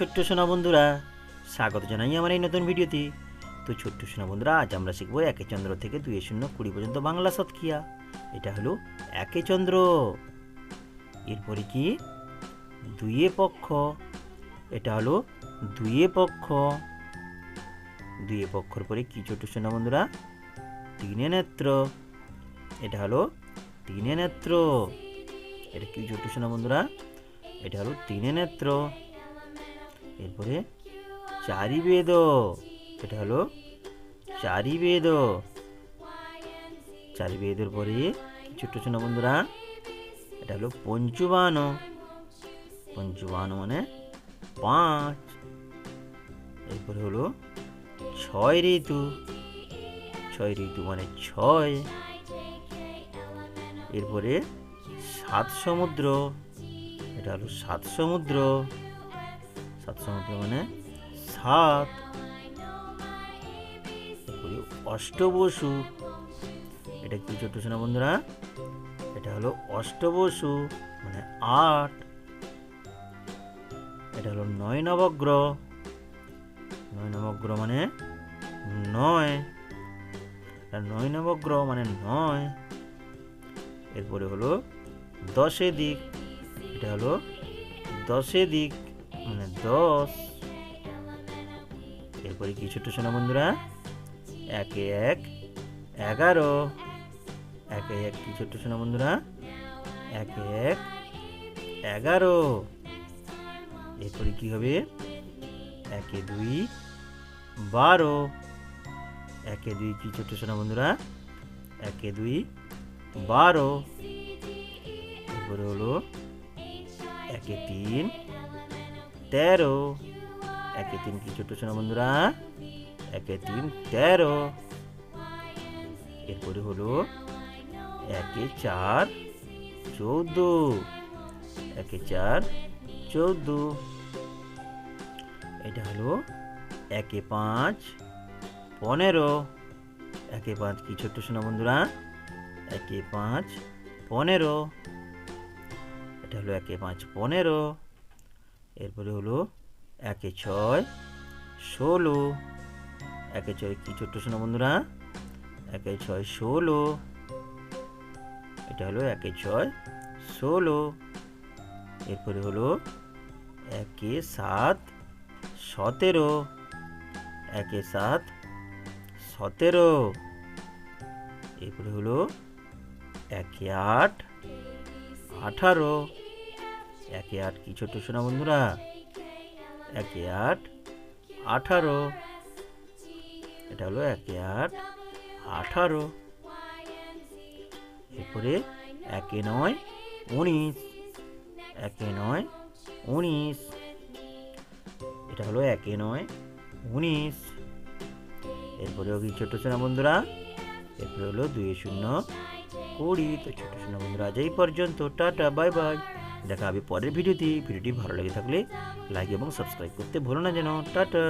ছোট্ট সোনা বন্ধুরা, স্বাগত জানাই আমার এই নতুন ভিডিওতে। তো ছোট্ট সোনা বন্ধুরা, আজ আমরা শিখব একে চন্দ্র থেকে দুই শূন্য কুড়ি পর্যন্ত বাংলা সৎকিয়া এটা হলো একে চন্দ্র। এরপরে কি? দুইয়ে পক্ষ। এটা হলো দুইয়ে পক্ষ। দুইয়ে পক্ষর পরে কি ছোট্ট সোনা বন্ধুরা? তিনে নেত্র। এটা হলো তিনে নেত্র। এটা কি ছোট্ট সোনা বন্ধুরা? এটা হলো তিনে নেত্র। এরপরে চারি বেদ এটা হলো চারি বেদ চারি বেদের পরে ছোট্ট ছোট বন্ধুরা, এটা হলো পঞ্চুবান পঞ্চুবান মানে পাঁচ। এরপরে হলো ছয় ঋতু। ছয় ঋতু মানে ছয়। এরপরে সাত সমুদ্র, এটা হলো সাত সমুদ্র। মানে সাত। অষ্টবসু। এটা কি ছোট্ট শোনা বন্ধুরা? এটা হলো অষ্টবসু মানে আট। এটা হলো নয় নবগ্রহ। নয় নবগ্রহ মানে নয়। নয় নবগ্রহ মানে নয়। এরপরে হলো দশে দিক। এটা হলো দশে দিক। মানে দশ। এরপরে কি ছোট সোনা বন্ধুরা? একে এক, এগারো। একে এক কি ছোট্ট সোনা বন্ধুরা? একে এক, এগারো। এরপরে কি হবে? একে দুই, বারো। একে দুই কি ছোট্ট সোনা বন্ধুরা? একে দুই, বারো। এরপরে হলো একে তিন তেরো। একে তিন কি ছোট সোনা বন্ধুরা? একে তিন তেরো। এরপরে হলো একে চার চৌদ্দ। একে চার চৌদ্দ। এটা হলো একে পাঁচ পনেরো। একে পাঁচ কি ছোট্ট সোনা বন্ধুরা? একে পাঁচ পনেরো। এটা হলো একে পাঁচ পনেরো। এরপরে হলো একে ছয়, ষোলো। একে ছয় কি ছোট্ট শোনা বন্ধুরা? একে ছয়, ষোলো। এটা হলো একে ছয়, ষোলো। এরপরে হলো একে সাত, সতেরো। একে সাত, সতেরো। এরপরে হলো একে আট, আঠারো। একে আট কি ছোট্ট সোনা বন্ধুরা? একে আট আঠারো। এটা হলো একে আট আঠারো। এরপরে একে নয় উনিশ। একে নয় উনিশ। এটা হলো একে নয় উনিশ। এরপরেও কি ছোট্ট সোনা বন্ধুরা? এরপরে হলো দুই শূন্য কুড়ি। তো ছোট সোনা বন্ধুরা, আজ এই পর্যন্ত। Tata, bye bye. দেখা হবে পরের ভিডিওতে। ভিডিওটি ভালো লেগে থাকলে লাইক এবং সাবস্ক্রাইব করতে ভুলো না যেন। টাটা।